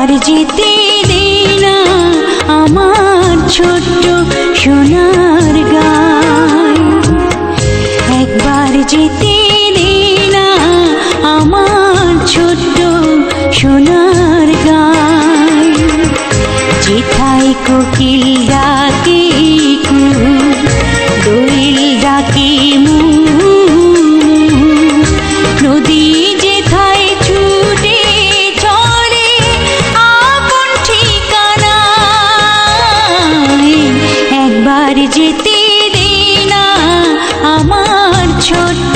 আর জিতে দেনা আমার ছোট্ট সোনার গায় একবার জিতে না আমার ছোট্ট সোনার গায় যেথায় কোকিল ডাকে যেতে দে না আমার ছোট্ট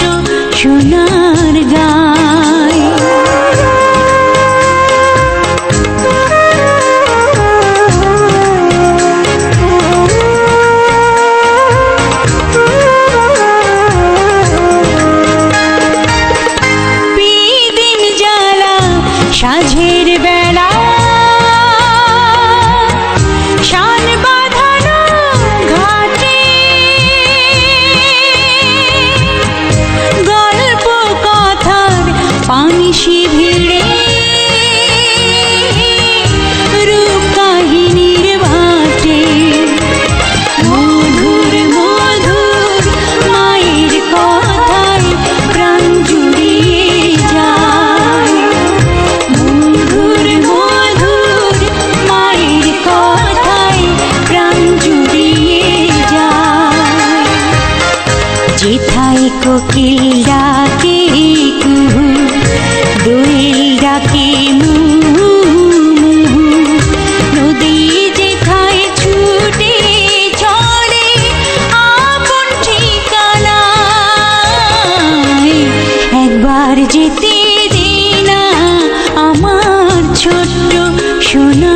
যেথায় কোকিল ডাকে কুহু দোয়েল ডাকে মুহু মুহু নদী ছুটে চলে, আপন ঠিকানায়। একবার যেতে দে আমার ছোট্ট সোনা।